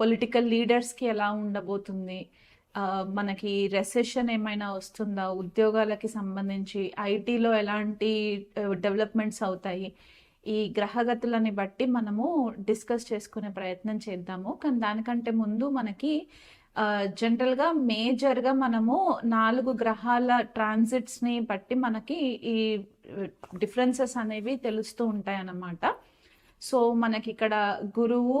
Political లీడర్స్కి ఎలా ఉండబోతుంది? మనకి రెసెషన్ ఏమైనా వస్తుందా? ఉద్యోగాలకి సంబంధించి ఐటీలో ఎలాంటి డెవలప్మెంట్స్ అవుతాయి? ఈ గ్రహగతులని బట్టి మనము డిస్కస్ చేసుకునే ప్రయత్నం చేద్దాము. కానీ దానికంటే ముందు మనకి జనరల్గా మేజర్గా మనము నాలుగు గ్రహాల ట్రాన్సిట్స్ని బట్టి మనకి ఈ డిఫరెన్సెస్ అనేవి తెలుస్తూ ఉంటాయి అన్నమాట సో మనకి ఇక్కడ గురువు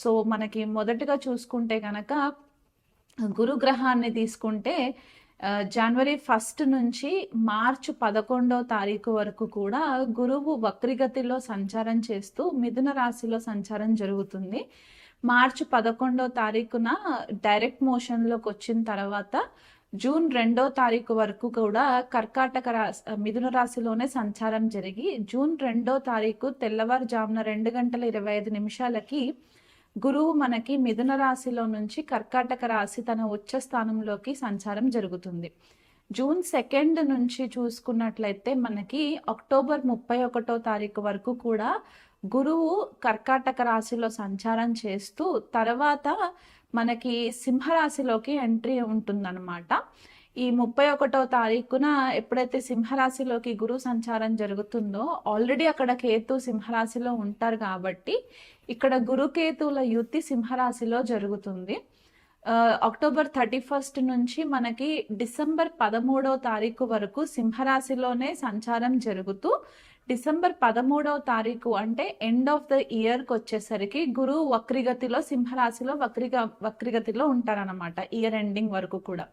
సో మనకి మొదటగా చూసుకుంటే కనుక గురుగ్రహాన్ని తీసుకుంటే జనవరి ఫస్ట్ నుంచి మార్చ్ పదకొండవ తారీఖు వరకు కూడా గురువు వక్రిగతిలో సంచారం చేస్తూ మిథున రాశిలో సంచారం జరుగుతుంది. మార్చ్ పదకొండవ తారీఖున డైరెక్ట్ మోషన్లోకి వచ్చిన తర్వాత జూన్ రెండో తారీఖు వరకు కూడా కర్కాటక రాశి మిథున రాశిలోనే సంచారం జరిగి జూన్ రెండో తారీఖు తెల్లవారుజామున రెండు గంటల ఇరవై ఐదు నిమిషాలకి గురువు మనకి మిథున రాశిలో నుంచి కర్కాటక రాశి తన ఉచ్చ స్థానంలోకి సంచారం జరుగుతుంది. జూన్ సెకండ్ నుంచి చూసుకున్నట్లయితే మనకి అక్టోబర్ ముప్పై ఒకటో తారీఖు వరకు కూడా గురువు కర్కాటక రాశిలో సంచారం చేస్తూ తర్వాత మనకి సింహరాశిలోకి ఎంట్రీ ఉంటుందన్నమాట. ఈ ముప్పై ఒకటో తారీఖున ఎప్పుడైతే సింహరాశిలోకి గురు సంచారం జరుగుతుందో ఆల్రెడీ అక్కడ కేతు సింహరాశిలో ఉంటారు కాబట్టి ఇక్కడ గురుకేతువుల యుద్ధి సింహరాశిలో జరుగుతుంది. అక్టోబర్ థర్టీ ఫస్ట్ నుంచి మనకి డిసెంబర్ పదమూడో తారీఖు వరకు సింహరాశిలోనే సంచారం జరుగుతూ డిసెంబర్ పదమూడవ తారీఖు అంటే ఎండ్ ఆఫ్ ద ఇయర్కి వచ్చేసరికి గురువు వక్రిగతిలో సింహరాశిలో వక్రిగ వక్రిగతిలో ఉంటారనమాట ఇయర్ ఎండింగ్ వరకు కూడా.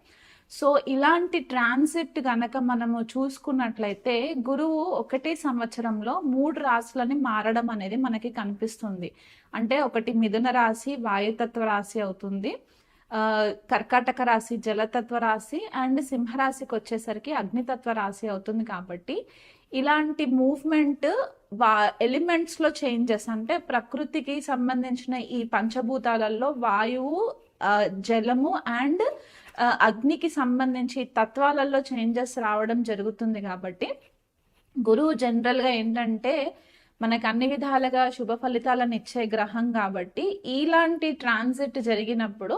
సో ఇలాంటి ట్రాన్సిట్ గనక మనము చూసుకున్నట్లయితే గురువు ఒకటే సంవత్సరంలో మూడు రాశులని మారడం అనేది మనకి కనిపిస్తుంది. అంటే ఒకటి మిథున రాశి వాయుతత్వ రాశి అవుతుంది. కర్కాటక రాశి జలతత్వ రాశి అండ్ సింహరాశికి వచ్చేసరికి అగ్నితత్వ రాశి అవుతుంది కాబట్టి ఇలాంటి మూవ్మెంట్ వా ఎలిమెంట్స్లో చేంజెస్ అంటే ప్రకృతికి సంబంధించిన ఈ పంచభూతాలలో వాయువు జలము అండ్ అగ్నికి సంబంధించి తత్వాలలో చేంజెస్ రావడం జరుగుతుంది కాబట్టి గురువు జనరల్గా ఏంటంటే మనకు అన్ని విధాలుగా శుభ ఫలితాలను ఇచ్చే గ్రహం కాబట్టి ఇలాంటి ట్రాన్సిట్ జరిగినప్పుడు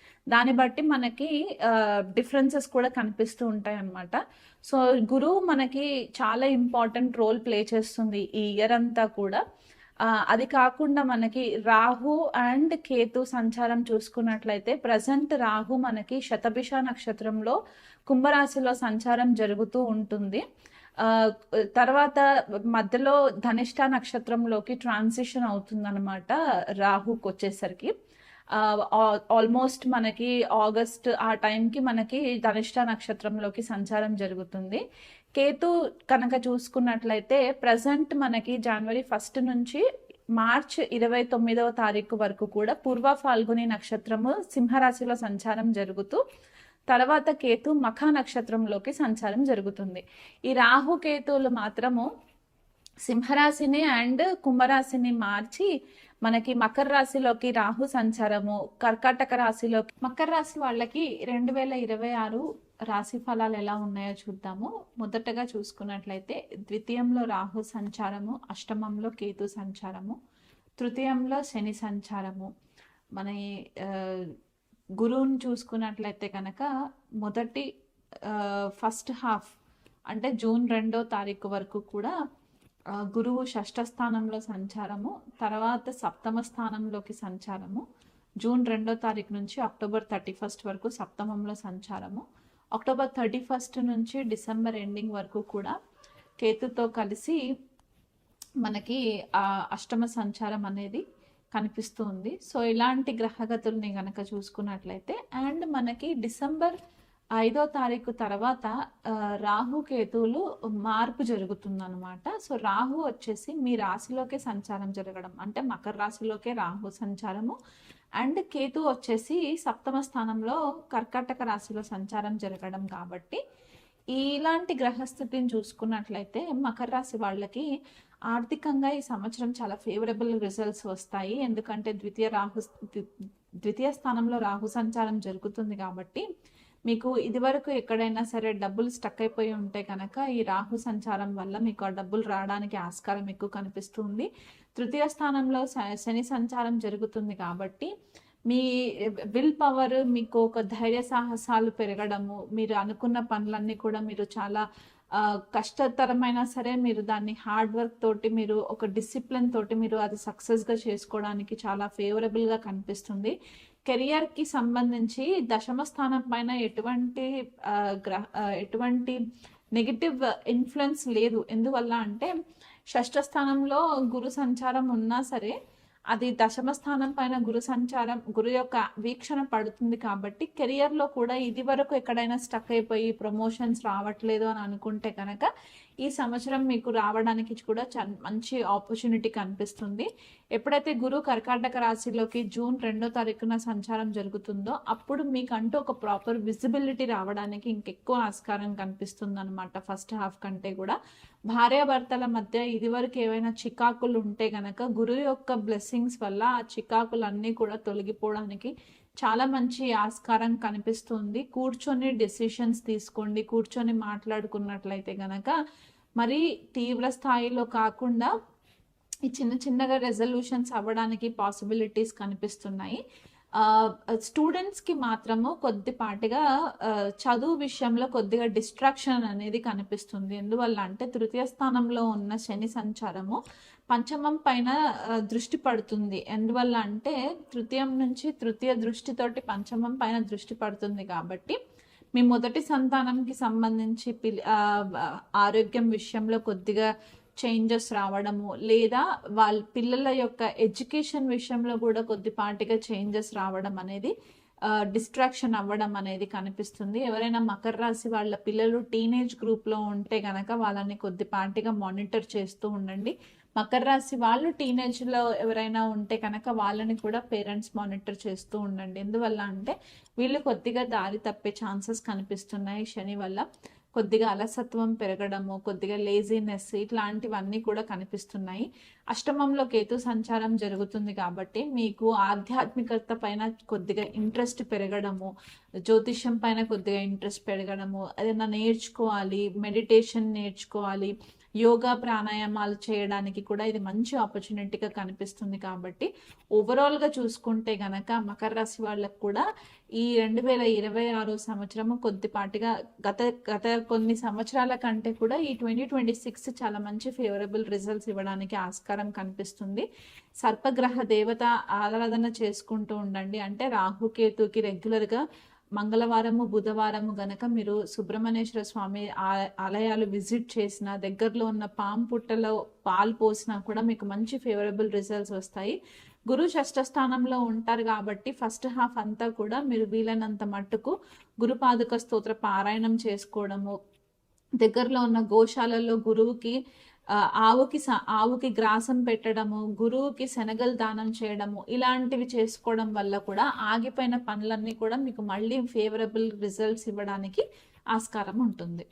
దాన్ని బట్టి మనకి డిఫరెన్సెస్ కూడా కనిపిస్తూ ఉంటాయి అన్నమాట సో గురువు మనకి చాలా ఇంపార్టెంట్ రోల్ ప్లే చేస్తుంది ఈ ఇయర్ అంతా కూడా. అది కాకుండా మనకి రాహు అండ్ కేతు సంచారం చూసుకున్నట్లయితే ప్రజెంట్ రాహు మనకి శతభిష నక్షత్రంలో కుంభరాశిలో సంచారం జరుగుతూ ఉంటుంది. తర్వాత మధ్యలో ధనిష్ట నక్షత్రంలోకి ట్రాన్సిషన్ అవుతుందన్నమాట రాహుకి వచ్చేసరికి ఆల్మోస్ట్ మనకి ఆగస్ట్ ఆ టైంకి మనకి ధనిష్ట నక్షత్రంలోకి సంచారం జరుగుతుంది. కేతు కనుక చూసుకున్నట్లయితే ప్రజెంట్ మనకి జనవరి ఫస్ట్ నుంచి మార్చ్ ఇరవై తొమ్మిదవ తారీఖు వరకు కూడా పూర్వ ఫాల్గుని నక్షత్రము సింహరాశిలో సంచారం జరుగుతూ తర్వాత కేతు మఖ నక్షత్రంలోకి సంచారం జరుగుతుంది. ఈ రాహు కేతువులు మాత్రము సింహరాశిని అండ్ కుంభరాశిని మార్చి మనకి మకర రాశిలోకి రాహు సంచారము కర్కాటక రాశిలోకి మకర రాశి వాళ్ళకి రెండు వేల ఇరవై ఆరు రాశి ఫలాలు ఎలా ఉన్నాయో చూద్దాము. మొదటగా చూసుకున్నట్లయితే ద్వితీయంలో రాహు సంచారము అష్టమంలో కేతు సంచారము తృతీయంలో శని సంచారము. మన గురువుని చూసుకున్నట్లయితే కనుక మొదటి ఫస్ట్ హాఫ్ అంటే జూన్ రెండో తారీఖు వరకు కూడా గురువు షష్ఠ స్థానంలో సంచారము తర్వాత సప్తమ స్థానంలోకి సంచారము జూన్ రెండో తారీఖు నుంచి అక్టోబర్ థర్టీ ఫస్ట్ వరకు సప్తమంలో సంచారము. అక్టోబర్ థర్టీ ఫస్ట్ నుంచి డిసెంబర్ ఎండింగ్ వరకు కూడా కేతుతో కలిసి మనకి ఆ అష్టమ సంచారం అనేది కనిపిస్తూ ఉంది. సో ఇలాంటి గ్రహగతుల్ని గనక చూసుకున్నట్లయితే అండ్ మనకి డిసెంబర్ ఐదో తారీఖు తర్వాత రాహు కేతువులు మార్పు జరుగుతుందనమాట సో రాహు వచ్చేసి మీ రాశిలోకే సంచారం జరగడం అంటే మకర రాశిలోకే రాహు సంచారము. అండ్ కేతు వచ్చేసి సప్తమ స్థానంలో కర్కాటక రాశిలో సంచారం జరగడం కాబట్టి ఇలాంటి గ్రహస్థితిని చూసుకున్నట్లయితే మకర రాశి వాళ్ళకి ఆర్థికంగా ఈ సంవత్సరం చాలా ఫేవరబుల్ రిజల్ట్స్ వస్తాయి. ఎందుకంటే ద్వితీయ రాహు ద్వితీయ స్థానంలో రాహు సంచారం జరుగుతుంది కాబట్టి మీకు ఇదివరకు ఎక్కడైనా సరే డబ్బులు స్టక్ అయిపోయి ఉంటే కనుక ఈ రాహు సంచారం వల్ల మీకు ఆ డబ్బులు రావడానికి ఆస్కారం ఎక్కువ కనిపిస్తుంది తృతీయ స్థానంలో శ- శని సంచారం జరుగుతుంది కాబట్టి మీ విల్ పవర్ మీకు ఒక ధైర్య సాహసాలు పెరగడము మీరు అనుకున్న పనులన్నీ కూడా మీరు చాలా కష్టతరమైన కష్టతరమైనా సరే మీరు దాన్ని హార్డ్ వర్క్ తోటి మీరు ఒక డిసిప్లిన్ తోటి మీరు అది సక్సెస్గా చేసుకోవడానికి చాలా ఫేవరబుల్గా కనిపిస్తుంది. కెరియర్కి సంబంధించి దశమ స్థానం పైన ఎటువంటి గ్రహ ఎటువంటి నెగిటివ్ ఇన్ఫ్లుయెన్స్ లేదు. ఎందువల్ల అంటే షష్ఠ స్థానంలో గురు సంచారం ఉన్నా సరే అది దశమ స్థానం పైన గురు సంచారం గురు యొక్క వీక్షణ పడుతుంది కాబట్టి కెరియర్లో కూడా ఇది వరకు ఎక్కడైనా స్టక్ అయిపోయి ప్రమోషన్స్ రావట్లేదు అని అనుకుంటే కనుక ఈ సంవత్సరం మీకు రావడానికి కూడా చ- మంచి ఆపర్చునిటీ కనిపిస్తుంది. ఎప్పుడైతే గురు కర్కాటక రాశిలోకి జూన్ రెండో తారీఖున సంచారం జరుగుతుందో అప్పుడు మీకంటూ ఒక ప్రాపర్ విజిబిలిటీ రావడానికి ఇంకెక్కువ ఆస్కారం కనిపిస్తుంది అనమాట ఫస్ట్ హాఫ్ కంటే కూడా. భార్యాభర్తల మధ్య ఇదివరకు ఏవైనా చికాకులు ఉంటే గనక గురువు యొక్క బ్లెస్సింగ్స్ వల్ల ఆ చికాకులు అన్నీ కూడా తొలగిపోవడానికి చాలా మంచి ఆస్కారం కనిపిస్తుంది. కూర్చొని డెసిషన్స్ తీసుకోండి కూర్చొని మాట్లాడుకున్నట్లయితే గనక. మరి తీవ్ర స్థాయిలో కాకుండా ఈ చిన్న చిన్నగా రెజల్యూషన్స్ అవ్వడానికి పాసిబిలిటీస్ కనిపిస్తున్నాయి. స్టూడెంట్స్కి మాత్రము కొద్దిపాటిగా చదువు విషయంలో కొద్దిగా డిస్ట్రాక్షన్ అనేది కనిపిస్తుంది. ఎందువల్ల అంటే తృతీయ స్థానంలో ఉన్న శని సంచారము పంచమం పైన దృష్టి పడుతుంది. ఎందువల్ల అంటే తృతీయం నుంచి తృతీయ దృష్టితోటి పంచమం పైన దృష్టి పడుతుంది కాబట్టి మీ మొదటి సంతానంకి సంబంధించి పిలి ఆరోగ్యం విషయంలో కొద్దిగా చేంజెస్ రావడము లేదా వాళ్ళ పిల్లల యొక్క ఎడ్యుకేషన్ విషయంలో కూడా కొద్దిపాటిగా చేంజెస్ రావడం అనేది డిస్ట్రాక్షన్ అవ్వడం అనేది కనిపిస్తుంది. ఎవరైనా మకర రాశి వాళ్ళ పిల్లలు టీనేజ్ గ్రూప్లో ఉంటే కనుక వాళ్ళని కొద్దిపాటిగా మానిటర్ చేస్తూ ఉండండి. మకర రాశి వాళ్ళు టీనేజ్లో ఎవరైనా ఉంటే కనుక వాళ్ళని కూడా పేరెంట్స్ మానిటర్ చేస్తూ ఉండండి. ఎందువల్ల అంటే వీళ్ళు కొద్దిగా దారి తప్పే ఛాన్సెస్ కనిపిస్తున్నాయి శని వల్ల. కొద్దిగా అలసత్వం పెరగడము కొద్దిగా లేజినెస్ ఇట్లాంటివన్నీ కూడా కనిపిస్తున్నాయి. అష్టమంలో కేతు సంచారం జరుగుతుంది కాబట్టి మీకు ఆధ్యాత్మికత పైన కొద్దిగా ఇంట్రెస్ట్ పెరగడము జ్యోతిష్యం పైన కొద్దిగా ఇంట్రెస్ట్ పెరగడము ఏదైనా నేర్చుకోవాలి మెడిటేషన్ నేర్చుకోవాలి యోగా ప్రాణాయామాలు చేయడానికి కూడా ఇది మంచి ఆపర్చునిటీగా కనిపిస్తుంది కాబట్టి ఓవరాల్గా చూసుకుంటే గనక మకర రాశి వాళ్ళకు కూడా ఈ రెండు వేల ఇరవై ఆరో సంవత్సరము కొద్దిపాటిగా గత గత కొన్ని సంవత్సరాల కంటే కూడా ఈ ట్వంటీ ట్వంటీ సిక్స్ చాలా మంచి ఫేవరబుల్ రిజల్ట్స్ ఇవ్వడానికి ఆస్కారం కనిపిస్తుంది. సర్పగ్రహ దేవత ఆరాధన చేసుకుంటూ ఉండండి. అంటే రాహుకేతుకి రెగ్యులర్గా మంగళవారము బుధవారము గనక మీరు సుబ్రహ్మణ్యేశ్వర స్వామి ఆ- ఆలయాలు విజిట్ చేసిన దగ్గరలో ఉన్న పాము పుట్టలో పాలు పోసినా కూడా మీకు మంచి ఫేవరబుల్ రిజల్ట్స్ వస్తాయి. గురు షష్టస్థానంలో ఉంటారు కాబట్టి ఫస్ట్ హాఫ్ అంతా కూడా మీరు వీలైనంత మట్టుకు గురుపాదుక స్తోత్ర పారాయణం చేసుకోవడము. దగ్గరలో ఉన్న గోశాలలో గురువుకి ఆవుకి స- ఆవుకి గ్రాసం పెట్టడము గురువుకి శనగలు దానం చేయడము ఇలాంటివి చేసుకోవడం వల్ల కూడా ఆగిపోయిన పనులన్నీ కూడా మీకు మళ్ళీ ఫేవరబుల్ రిజల్ట్స్ ఇవ్వడానికి ఆస్కారం ఉంటుంది.